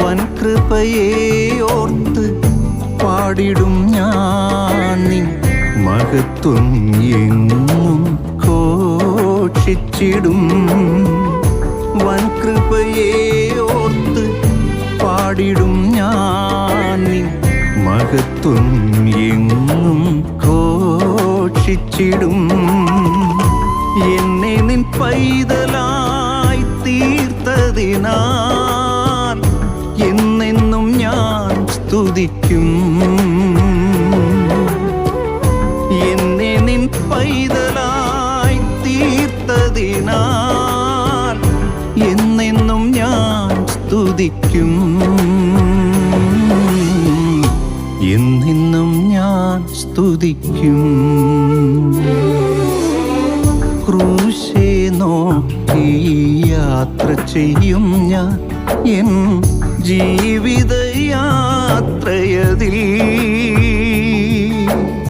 വൻ കൃപയെ ഓർത്ത് പാടിടും ഞാൻ നിൻ മഹത്വം എങ്ങും വൻ കൃപയെ ഓർത്ത് പാടിടും ഞാൻ നിൻ മഹത്വം എങ്ങും ഘോഷിച്ചിടും. എന്നെ നിൻ പൈതലായി തീർത്തതിനാൽ ഞാൻ സ്തുതിക്കും. എന്നെ നിൻ പൈതലായി തീർത്തതിനാൽ എന്നെന്നും ഞാൻ സ്തുതിക്കും. എന്നെന്നും ഞാൻ സ്തുതിക്കും. ക്രൂശേ നോക്കി യാത്ര ചെയ്യും ഞാൻ. എൻ ജീവിത மனதில்